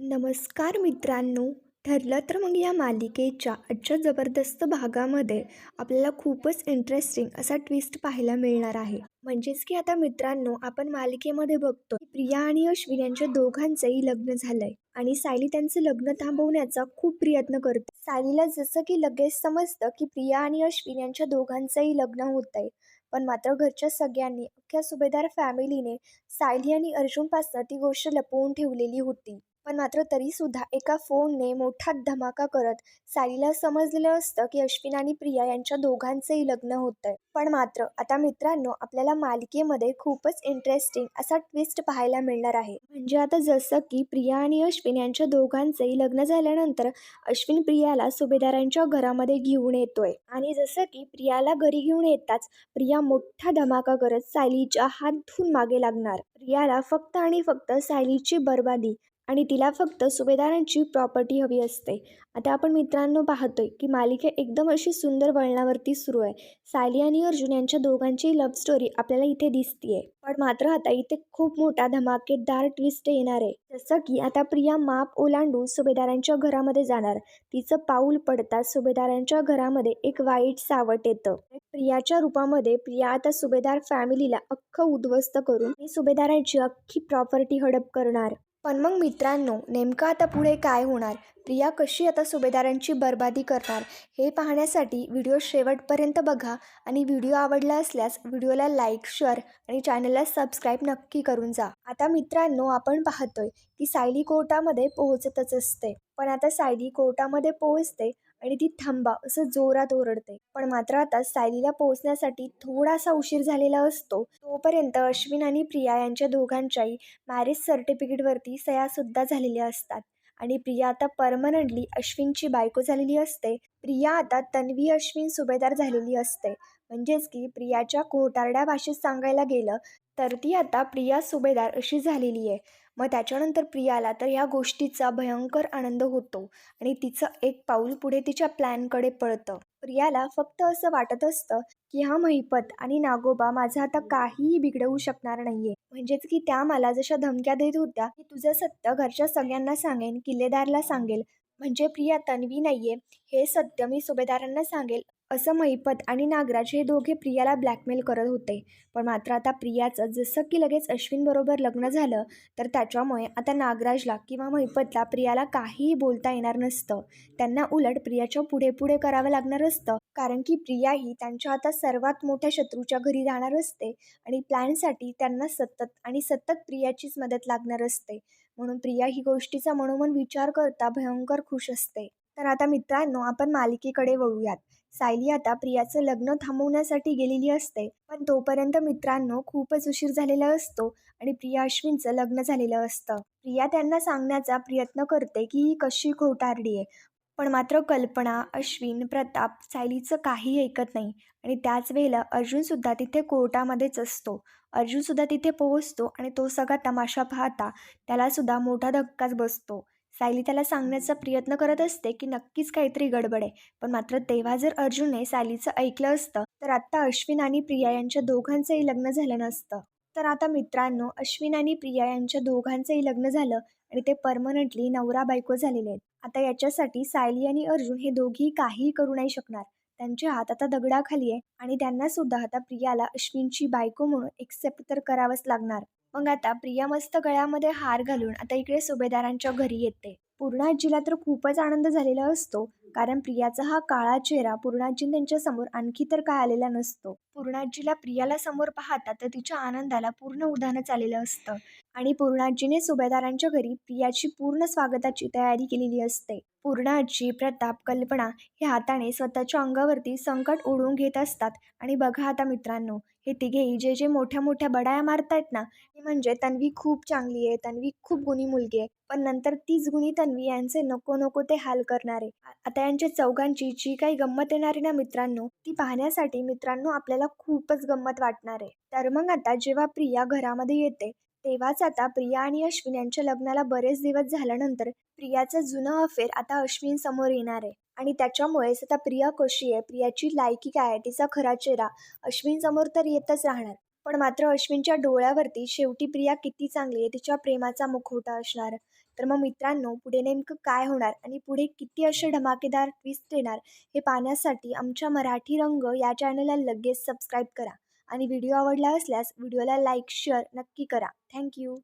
नमस्कार मित्रांनो. ठरलं तर मग या मालिकेच्या आजच्या जबरदस्त भागामध्ये आपल्याला खूपच इंटरेस्टिंग असा ट्विस्ट पाहायला मिळणार आहे. म्हणजेच की आता मित्रांनो आपण मालिकेमध्ये बघतो प्रिया आणि अश्विन यांच्या दोघांचंही लग्न झालंय आणि सायली त्यांचं लग्न थांबवण्याचा खूप प्रयत्न करते. सायलीला जसं की लगेच समजतं की प्रिया आणि अश्विन यांच्या दोघांचंही लग्न होत आहे पण मात्र घरच्या सगळ्यांनी अख्ख्या सुभेदार फॅमिलीने सायली आणि अर्जुनपासून ती गोष्ट लपवून ठेवलेली होती. पण मात्र तरीसुद्धा एका फोनने मोठा धमाका करत सालीला समजलेलं असतं की अश्विन आणि प्रिया यांच्या दोघांचंही लग्न होतंय. पण मात्र आता मित्रांनो आपल्याला मालिकेमध्ये खूपच इंटरेस्टिंग असा ट्विस्ट पाहायला मिळणार आहे. म्हणजे आता जसं की प्रिया आणि अश्विन यांच्या दोघांचंही लग्न झाल्यानंतर अश्विन प्रियाला सुभेदारांच्या घरामध्ये घेऊन येतोय. आणि जसं की प्रियाला घरी घेऊन येताच प्रिया मोठा धमाका करत सायलीच्या हात धुवून मागे लागणार. प्रियाला फक्त आणि फक्त सायलीची बर्बादी आणि तिला फक्त सुभेदारांची प्रॉपर्टी हवी असते. आता आपण मित्रांनो पाहतोय की मालिका एकदम अशी सुंदर वळणावरती सुरू आहे. सायली आणि अर्जुन यांच्या दोघांची लव्ह स्टोरी आपल्याला इथे दिसतीये. पण मात्र आता इथे खूप मोठा धमाकेदार ट्विस्ट येणार आहे. जसं की आता प्रिया माप ओलांडून सुभेदारांच्या घरामध्ये जाणार. तिचं पाऊल पडताच सुभेदारांच्या घरामध्ये एक वाईट सावट येतं. प्रियाच्या रूपामध्ये प्रिया आता सुभेदार फॅमिलीला अख्खं उद्ध्वस्त करून सुभेदारांची अख्खी प्रॉपर्टी हडप करणार. पण मग मित्रांनो नेमकं आता पुढे काय होणार? प्रिया कशी आता सुभेदारांची बर्बादी करणार? हे पाहण्यासाठी व्हिडिओ शेवटपर्यंत बघा आणि व्हिडिओ आवडला असल्यास व्हिडिओला लाईक शेअर आणि चॅनलला सबस्क्राईब नक्की करून जा. आता मित्रांनो आपण पाहतोय ती सायली कोर्टामध्ये पोहोचतच असते. पण आता सायली कोर्टामध्ये पोहोचते आणि ती थांबा असं जोरात ओरडते. पण मात्र आता सायलीला पोहोचण्यासाठी थोडासा उशीर झालेला असतो. तोपर्यंत अश्विन आणि प्रिया यांच्या दोघांच्याही मॅरेज सर्टिफिकेटवरती सह्यासुद्धा झालेल्या असतात. आणि प्रिया आता परमनंटली अश्विनची बायको झालेली असते. प्रिया आता तन्वी अश्विन सुभेदार झालेली असते. म्हणजेच की प्रियाच्या कोटारड्या भाषेत सांगायला गेलं तर ती आता प्रिया सुभेदार अशी झालेली आहे. मग त्याच्यानंतर प्रियाला तर ह्या गोष्टीचा भयंकर आनंद होतो आणि तिचं एक पाऊल पुढे तिच्या प्लॅनकडे पळतं. प्रियाला फक्त असं वाटत असतं की हा महिपत आणि नागोबा माझं आता काहीही बिघडवू शकणार नाहीये. म्हणजेच की त्या मला जशा धमक्या देत होत्या की तुझं सत्य घरच्या सगळ्यांना सांगेन किल्लेदारला सांगेल. म्हणजे प्रिया तन्वी नाहीये हे सत्य मी सुभेदारांना सांगेल. असं महिपत आणि नागराज हे दोघे प्रियाला ब्लॅकमेल करत होते. पण मात्र आता प्रियाचं जसं की लगेच अश्विनबरोबर लग्न झालं तर त्याच्यामुळे आता नागराजला किंवा महिपतला प्रियाला काहीही बोलता येणार नसतं. त्यांना उलट प्रियाच्या पुढे पुढे करावं लागणार असतं कारण की प्रिया ही त्यांच्या आता सर्वात मोठ्या शत्रूच्या घरी जाणार असते आणि प्लॅनसाठी त्यांना सतत आणि सतत प्रियाचीच मदत लागणार असते. म्हणून प्रिया ही गोष्टीचा मनोमन विचार करता भयंकर खुश असते. तर आता मित्रांनो आपण मालिकेकडे वळूयात. सायली आता प्रियाचं लग्न थांबवण्यासाठी गेलेली असते. पण तोपर्यंत मित्रांनो खूपच उशीर झालेला असतो आणि प्रिया अश्विनचं लग्न झालेलं असतं. प्रिया त्यांना सांगण्याचा प्रयत्न करते की ही कशी खोटारडी आहे. पण मात्र कल्पना अश्विन प्रताप सायलीचं काही ऐकत नाही आणि त्याच वेळेला अर्जुनसुद्धा तिथे कोर्टामध्येच असतो. अर्जुनसुद्धा तिथे पोहोचतो आणि तो सगळा तमाशा पाहता त्यालासुद्धा मोठा धक्काच बसतो. सायली त्याला सांगण्याचा प्रयत्न करत असते की नक्कीच काहीतरी गडबड आहे. पण मात्र तेव्हा जर अर्जुनने सायलीचं ऐकलं असतं तर आत्ता अश्विन आणि प्रिया यांच्या दोघांचंही लग्न झालं नसतं. तर आता मित्रांनो अश्विन आणि प्रिया यांच्या दोघांचंही लग्न झालं आणि ते परमनंटली नवरा बायको झालेले आहेत. आता याच्यासाठी सायली आणि अर्जुन हे दोघी काहीही करू नाही शकणार. त्यांचे हात आता दगडाखाली आहे आणि त्यांना सुद्धा आता प्रियाला अश्विनची बायको म्हणून एक्सेप्ट तर करावंच लागणार. मग आता प्रिया मस्त गळ्यामध्ये हार घालून आता इकडे सुभेदारांच्या घरी येते. पूर्णाजीला तर खूपच आनंद झालेला असतो कारण प्रियाचा हा काळा चेहरा पूर्णाजी त्यांच्यासमोर आणखी तर काय आलेला नसतो. पूर्णाजीला प्रियाला समोर पाहता तर तिच्या आनंदाला पूर्ण उदाहरणच आलेलं असतं. आणि पूर्णाजीने सुभेदारांच्या घरी प्रियाची पूर्ण स्वागताची तयारी केलेली असते. पूर्णाजी प्रताप कल्पना हे हाताने स्वतःच्या अंगावरती संकट ओढून घेत असतात. आणि बघा आता मित्रांनो हे तिघेही जे जे मोठ्या मोठ्या बडाया मारतायत ना ती म्हणजे तन्वी खूप चांगली आहे तन्वी खूप गुणी मुलगी आहे पण नंतर तीच गुणी तन्वी यांचे नको नको ते हाल करणारे आता यांच्या चौघांची जी काही गंमत येणारी ना मित्रांनो ती पाहण्यासाठी मित्रांनो आपल्याला खूपच गंमत वाटणार आहे. तर मग आता जेव्हा प्रिया घरामध्ये येते तेव्हाच आता प्रिया आणि अश्विन यांच्या लग्नाला बरेच दिवस झाल्यानंतर प्रियाचं जुनं अफेअर आता अश्विन समोर येणार आहे. आणि त्याच्यामुळेच आता प्रिया कशी आहे? प्रियाची लायकी काय आहे? तिचा खरा चेहरा अश्विन समोर तर येतच राहणार. पण मात्र अश्विनच्या डोळ्यावरती शेवटी प्रिया किती चांगली आहे? तिच्या प्रेमाचा मुखवटा असणार. तर मग मित्रांनो पुढे नेमकं काय होणार? आणि पुढे किती असे धमाकेदार ट्विस्ट येणार? हे पाहण्यासाठी आमच्या मराठी रंग या चॅनलला लगेच सबस्क्राईब करा. आणि व्हिडिओ आवडला असल्यास व्हिडिओला लाईक शेअर नक्की करा. थँक्यू